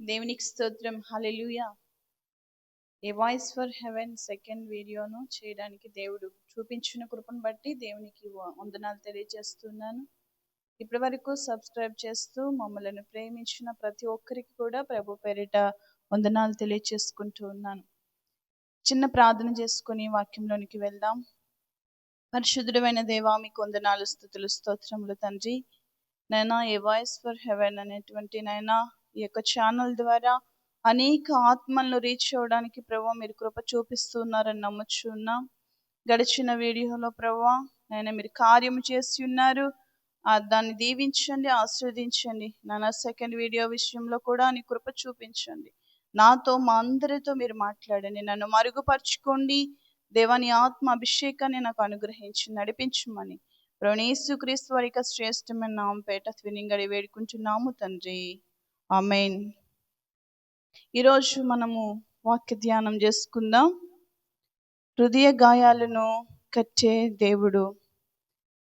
దేవునికి స్తోత్రం. Hallelujah. A voice for heaven second వీడియోను చేయడానికి దేవుడు చూపించిన కృపను బట్టి దేవునికి వందనాలు తెలియజేస్తున్నాను. ఇప్పటి వరకు సబ్స్క్రైబ్ చేస్తూ మమ్మల్ని ప్రేమించిన ప్రతి ఒక్కరికి కూడా ప్రభు పేరిట వందనాలు తెలియజేసుకుంటూ ఉన్నాను. చిన్న ప్రార్థన చేసుకుని వాక్యంలోనికి వెళ్దాం. పరిశుద్ధుడమైన దేవా మీకు వందనాలు స్థుతులు స్తోత్రములు తండ్రి. నైనా ఏ వాయిస్ ఫర్ హెవెన్ అనేటువంటి నైనా ఈ యొక్క ఛానల్ ద్వారా అనేక ఆత్మలను రీచ్ అవ్వడానికి ప్రభా మీరు కృప చూపిస్తున్నారని నమ్మచ్చు గడిచిన వీడియోలో ప్రభా నేను మీరు కార్యము చేసి ఉన్నారు. దాన్ని దీవించండి ఆస్వాదించండి నాన్న సెకండ్ వీడియో విషయంలో కూడా నీ కృప చూపించండి. నాతో మా అందరితో మీరు మాట్లాడండి. నన్ను మరుగుపరుచుకోండి. దేవాని ఆత్మ అభిషేకాన్ని నాకు అనుగ్రహించి నడిపించమని ప్రణేసు క్రీస్తు వారి శ్రేష్టమైన నామం పేట వేడుకుంటున్నాము తండ్రి. ఆమెన్. ఈరోజు మనము వాక్య ధ్యానం చేసుకుందాం. హృదయ గాయాలను కట్టే దేవుడు.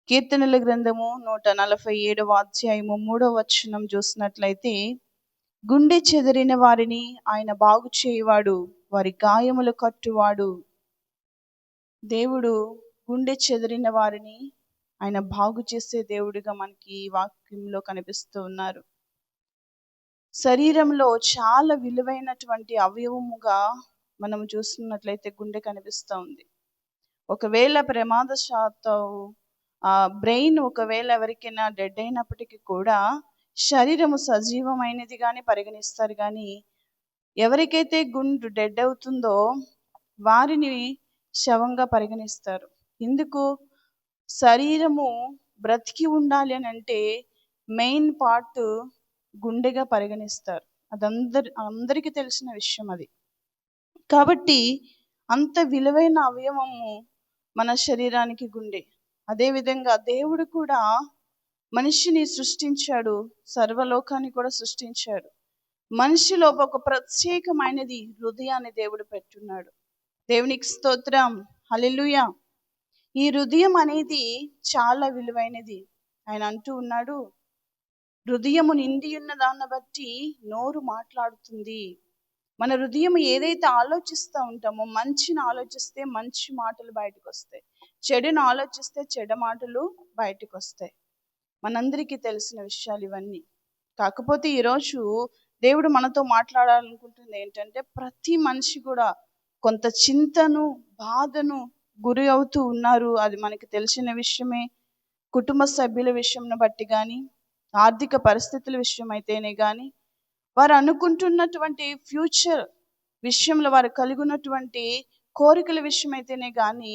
కీర్తనల గ్రంథము నూట నలభై ఏడవ అధ్యాయము మూడవ వచనం చూసినట్లయితే గుండె చెదిరిన వారిని ఆయన బాగు చేయవాడు వారి గాయములు కట్టువాడు. దేవుడు గుండె చెదిరిన వారిని ఆయన బాగు చేసే దేవుడిగా మనకి ఈ వాక్యంలో కనిపిస్తూ ఉన్నారు. శరీరంలో చాలా విలువైనటువంటి అవయవముగా మనం చూస్తున్నట్లయితే గుండె కనిపిస్తూ ఉంది ఒకవేళ ప్రమాదశాత్తు ఆ బ్రెయిన్ ఒకవేళ ఎవరికైనా డెడ్ అయినప్పటికీ కూడా శరీరము సజీవమైనది కానీ పరిగణిస్తారు కానీ ఎవరికైతే గుండు డెడ్ అవుతుందో వారిని శవంగా పరిగణిస్తారు. ఎందుకు శరీరము బ్రతికి ఉండాలి అని అంటే మెయిన్ పార్ట్ గుండెగా పరిగణిస్తారు. అదందరి అందరికీ తెలిసిన విషయం అది. కాబట్టి అంత విలువైన అవయవము మన శరీరానికి గుండె. అదేవిధంగా దేవుడు కూడా మనిషిని సృష్టించాడు సర్వలోకాన్ని కూడా సృష్టించాడు. మనిషిలో ఒక ప్రత్యేకమైనది హృదయాన్ని దేవుడు పెట్టున్నాడు. దేవునికి స్తోత్రం. హల్లెలూయా. ఈ హృదయం అనేది చాలా విలువైనది. ఆయన అంటూ ఉన్నాడు హృదయము నిండి ఉన్న దాన్ని బట్టి నోరు మాట్లాడుతుంది. మన హృదయం ఏదైతే ఆలోచిస్తూ ఉంటామో మంచిని ఆలోచిస్తే మంచి మాటలు బయటకు వస్తాయి చెడుని ఆలోచిస్తే చెడు మాటలు బయటకు వస్తాయి మనందరికీ తెలిసిన విషయాలు ఇవన్నీ. కాకపోతే ఈరోజు దేవుడు మనతో మాట్లాడాలనుకుంటుంది ఏంటంటే ప్రతి మనిషి కూడా కొంత చింతను బాధను గురి అవుతూ ఉన్నారు. అది మనకి తెలిసిన విషయమే. కుటుంబ సభ్యుల విషయంను బట్టి కానీ ఆర్థిక పరిస్థితుల విషయం అయితేనే కానీ వారు అనుకుంటున్నటువంటి ఫ్యూచర్ విషయంలో వారు కలిగి ఉన్నటువంటి కోరికల విషయం అయితేనే కానీ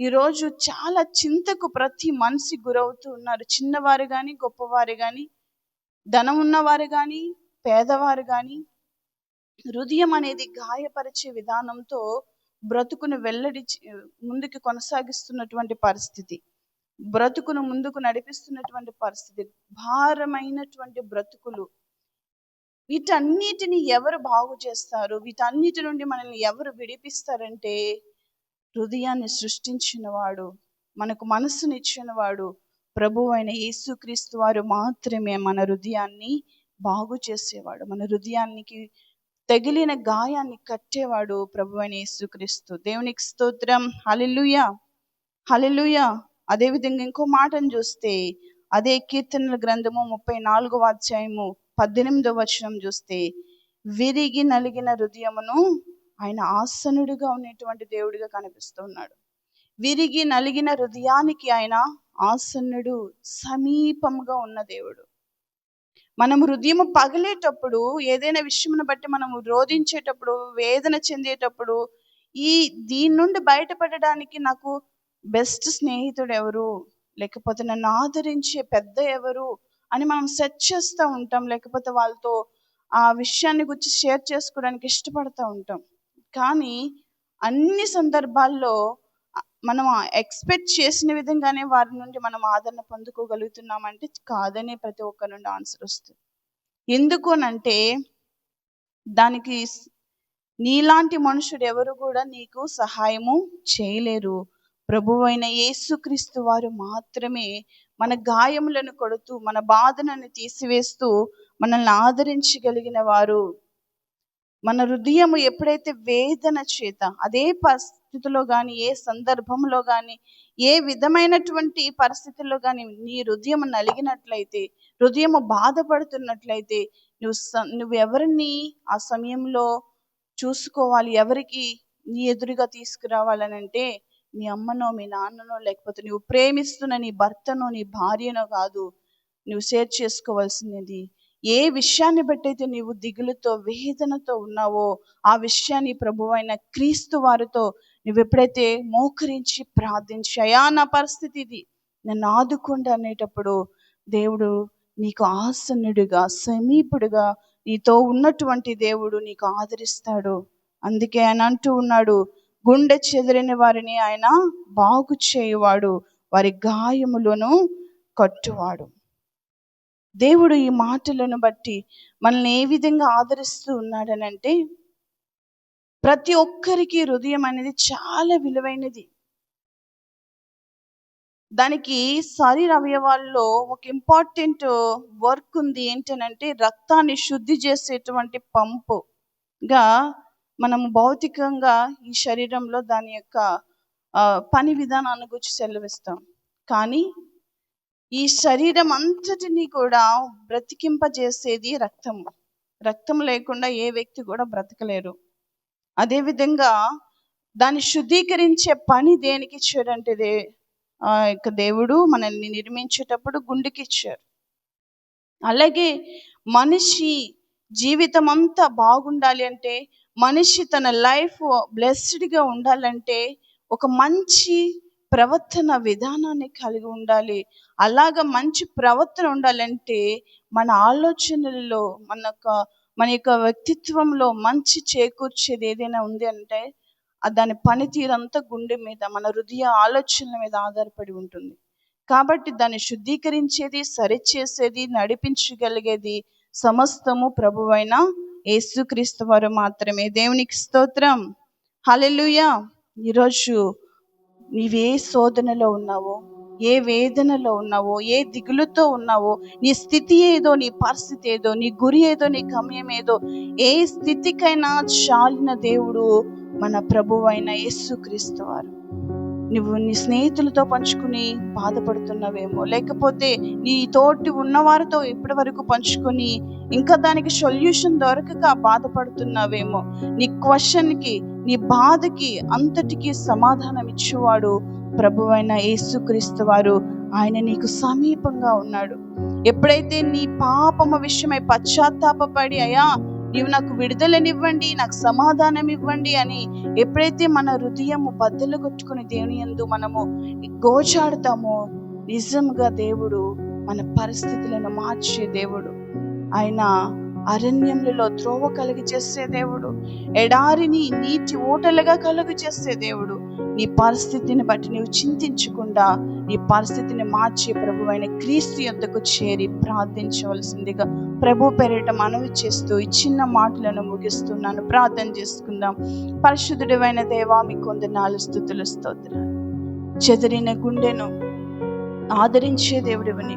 ఈరోజు చాలా చింతకు ప్రతి మనిషి గురవుతూ ఉన్నారు. చిన్నవారు కానీ గొప్పవారు కానీ ధనం ఉన్నవారు కానీ పేదవారు కానీ హృదయం అనేది గాయపరిచే విధానంతో బ్రతుకును వెల్లడి ముందుకు కొనసాగిస్తున్నటువంటి పరిస్థితి. బ్రతుకును ముందుకు నడిపిస్తున్నటువంటి పరిస్థితి భారమైనటువంటి బ్రతుకులు. వీటన్నిటిని ఎవరు బాగు చేస్తారు? వీటన్నిటి నుండి మనల్ని ఎవరు విడిపిస్తారంటే హృదయాన్ని సృష్టించిన వాడు మనకు మనసునిచ్చిన వాడు ప్రభు అయిన యేసుక్రీస్తు వారు మాత్రమే మన హృదయాన్ని బాగు చేసేవాడు మన హృదయానికి తగిలిన గాయాన్ని కట్టేవాడు ప్రభు అయిన యేసుక్రీస్తు. దేవునికి స్తోత్రం. హల్లెలూయా. హల్లెలూయా. అదేవిధంగా ఇంకో మాటను చూస్తే అదే కీర్తనల గ్రంథము ముప్పై నాలుగవ అధ్యాయము పద్దెనిమిదవ వచనం చూస్తే విరిగి నలిగిన హృదయమును ఆయన ఆసనుడిగా ఉన్నటువంటి దేవుడిగా కనిపిస్తున్నాడు. విరిగి నలిగిన హృదయానికి ఆయన ఆసనుడు సమీపంగా ఉన్న దేవుడు. మనం హృదయం పగిలేటప్పుడు ఏదైనా విషయమును బట్టి మనం రోధించేటప్పుడు వేదన చెందేటప్పుడు ఈ దీని నుండి బయటపడడానికి నాకు బెస్ట్ స్నేహితుడు ఎవరు లేకపోతే నన్ను ఆదరించే పెద్ద ఎవరు? అని మనం సెర్చ్ చేస్తూ ఉంటాం. లేకపోతే వాళ్ళతో ఆ విషయాన్ని గురించి షేర్ చేసుకోవడానికి ఇష్టపడుతూ ఉంటాం. కానీ అన్ని సందర్భాల్లో మనం ఎక్స్పెక్ట్ చేసిన విధంగానే వారి నుండి మనం ఆదరణ పొందుకోగలుగుతున్నామంటే కాదనే ప్రతి ఒక్కరి నుండి ఆన్సర్ వస్తుంది. ఎందుకు అంటే దానికి నీలాంటి మనుషుడు ఎవరు కూడా నీకు సహాయము చేయలేరు. ప్రభువైన యేసుక్రీస్తు వారు మాత్రమే మన గాయములను కొడుతూ మన బాధలను తీసివేస్తూ మనల్ని ఆదరించగలిగిన వారు. మన హృదయము ఎప్పుడైతే వేదన చేత అదే పరిస్థితిలో కానీ ఏ సందర్భంలో కానీ ఏ విధమైనటువంటి పరిస్థితుల్లో కానీ నీ హృదయం నలిగినట్లయితే హృదయము బాధపడుతున్నట్లయితే నువ్వు నువ్వు ఎవరిని ఆ సమయంలో చూసుకోవాలి ఎవరికి నీ ఎదురుగా తీసుకురావాలనంటే మీ అమ్మనో మీ నాన్ననో లేకపోతే నువ్వు ప్రేమిస్తున్న నీ భర్తనో నీ భార్యనో కాదు నువ్వు షేర్ చేసుకోవాల్సినది. ఏ విషయాన్ని బట్టయితే నీవు దిగులుతో వేదనతో ఉన్నావో ఆ విషయాన్ని ప్రభువైన క్రీస్తు వారితో నువ్వు ఎప్పుడైతే మోకరించి ప్రార్థించి అయా నా పరిస్థితి ఇది. నన్ను ఆదుకోండి అనేటప్పుడు దేవుడు నీకు ఆసన్నుడిగా సమీపుడుగా నీతో ఉన్నటువంటి దేవుడు నీకు ఆదరిస్తాడు. అందుకే ఆయన అంటూ ఉన్నాడు గుండె చెదిరిన వారిని ఆయన బాగు చేయువాడు వారి గాయములను కట్టువాడు. దేవుడు ఈ మాటలను బట్టి మనల్ని ఏ విధంగా ఆదరిస్తూ ఉన్నాడనంటే ప్రతి ఒక్కరికి హృదయం అనేది చాలా విలువైనది. దానికి శరీర అవయవాల్లో ఒక ఇంపార్టెంట్ వర్క్ ఉంది ఏంటనంటే రక్తాన్ని శుద్ధి చేసేటువంటి పంపుగా మనము భౌతికంగా ఈ శరీరంలో దాని యొక్క పని విధానాన్ని గురించి సెలవిస్తాం. కానీ ఈ శరీరం అంతటిని కూడా బ్రతికింపజేసేది రక్తము. రక్తం లేకుండా ఏ వ్యక్తి కూడా బ్రతకలేరు. అదేవిధంగా దాన్ని శుద్ధీకరించే పని దేనికి ఇచ్చాడంటే దే ఆ యొక్క దేవుడు మనల్ని నిర్మించేటప్పుడు గుండెకి ఇచ్చారు. అలాగే మనిషి జీవితం అంతా బాగుండాలి అంటే మనిషి తన లైఫ్ బ్లెస్డ్గా ఉండాలంటే ఒక మంచి ప్రవర్తన విధానాన్ని కలిగి ఉండాలి. అలాగ మంచి ప్రవర్తన ఉండాలంటే మన ఆలోచనలలో మన యొక్క మన యొక్క వ్యక్తిత్వంలో మంచి చేకూర్చేది ఏదైనా ఉంది అంటే దాని పనితీరంతా గుండె మీద మన హృదయ ఆలోచనల మీద ఆధారపడి ఉంటుంది. కాబట్టి దాన్ని శుద్ధీకరించేది సరిచేసేది నడిపించగలిగేది సమస్తము ప్రభువైన యేసుక్రీస్తు వారు మాత్రమే. దేవునికి స్తోత్రం. హల్లెలూయా. ఈరోజు నీవే శోధనలో ఉన్నావో. ఏ వేదనలో ఉన్నావో? ఏ దిగులుతో ఉన్నావో? నీ స్థితి ఏదో నీ పరిస్థితి ఏదో నీ గురి ఏదో నీ గమ్యం ఏదో ఏ స్థితికైనా చాలిన దేవుడు మన ప్రభువైన యేసుక్రీస్తు వారు. నువ్వు నీ స్నేహితులతో పంచుకుని బాధపడుతున్నావేమో. లేకపోతే నీ తోటి ఉన్నవారితో ఇప్పటి వరకు పంచుకొని ఇంకా దానికి సొల్యూషన్ దొరకక బాధపడుతున్నావేమో. నీ క్వశ్చన్కి నీ బాధకి అంతటికి సమాధానం ఇచ్చేవాడు ప్రభువైన యేసుక్రీస్తు వారు. ఆయన నీకు సమీపంగా ఉన్నాడు. ఎప్పుడైతే నీ పాపమ విషయమై పశ్చాత్తాపడి అయ్యా నీవు నాకు విడుదలనివ్వండి నాకు సమాధానం ఇవ్వండి అని ఎప్పుడైతే మన హృదయము బద్దలు కొట్టుకుని దేవుని యందు మనము గోచాడుతామో నిజంగా దేవుడు మన పరిస్థితులను మార్చే దేవుడు. ఆయన అరణ్యములలో త్రోవ కలిగి చేసే దేవుడు. ఎడారిని నీటి ఓటలుగా కలుగు చేసే దేవుడు. నీ పరిస్థితిని బట్టి నీవు చింతించకుండా నీ పరిస్థితిని మార్చే ప్రభు అయిన క్రీస్తు యొద్దకు చేరి ప్రార్థించవలసిందిగా ప్రభు పేరిట మనవి చేస్తూ ఈ చిన్న మాటలను ముగిస్తున్నాను. ప్రార్థన చేసుకుందాం. పరిశుద్ధుడైన దేవా మీ కొందనాలు స్థుతులు స్తోత్రాలు. చెదిరిన గుండెను ఆదరించే దేవుడివని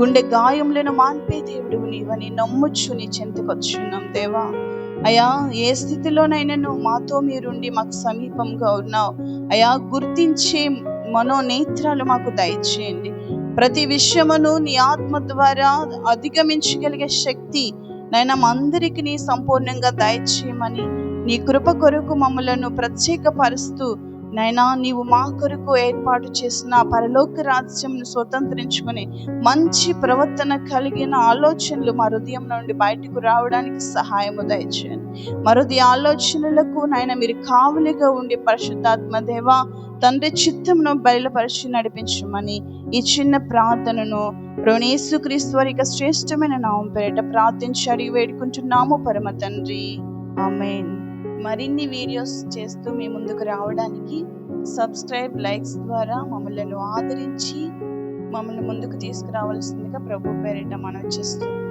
గుండె గాయములను మాన్పే దేవుడివని ఇవని నమ్ముచ్చు నీ చెంతకొచ్చున్నాం దేవా. అయా ఏ స్థితిలోనైనా నువ్వు మాతో మీరుండి మాకు సమీపంగా ఉన్నావు. అయా గుర్తించే మనోనేత్రాలు మాకు దయచేయండి. ప్రతి విషయమును నీ ఆత్మ ద్వారా అధిగమించగలిగే శక్తి నైనా అందరికి నీ సంపూర్ణంగా దయచేయమని నీ కృప కొరకు మమ్మలను ప్రత్యేకపరుస్తూ నైనా నీవు మా కొరకు ఏర్పాటు చేసిన పరలోక రాజ్యంను స్వతంత్రించుకొని మంచి ప్రవర్తన కలిగిన ఆలోచనలు మా హృదయం నుండి బయటకు రావడానికి సహాయము దయచేయండి. మరుది ఆలోచనలకు నాయన మీరు కావులిగా ఉండి పరిశుద్ధాత్మ దేవ తండ్రి చిత్తంను బయలుపరిచి నడిపించమని ఈ చిన్న ప్రార్థనను రోణేసు క్రీశ్వరిక శ్రేష్టమైన నామం పేరిట ప్రార్థించి అడిగి వేడుకుంటున్నాము. పరమ తండ్రి. ఆమెన్. మరిన్ని వీడియోస్ చేస్తూ మీ ముందుకు రావడానికి సబ్స్క్రైబ్ లైక్స్ ద్వారా మమ్మల్ని ఆదరించి మమ్మల్ని ముందుకు తీసుకురావాల్సిందిగా ప్రభు పేరిట మనం చేస్తున్నాం.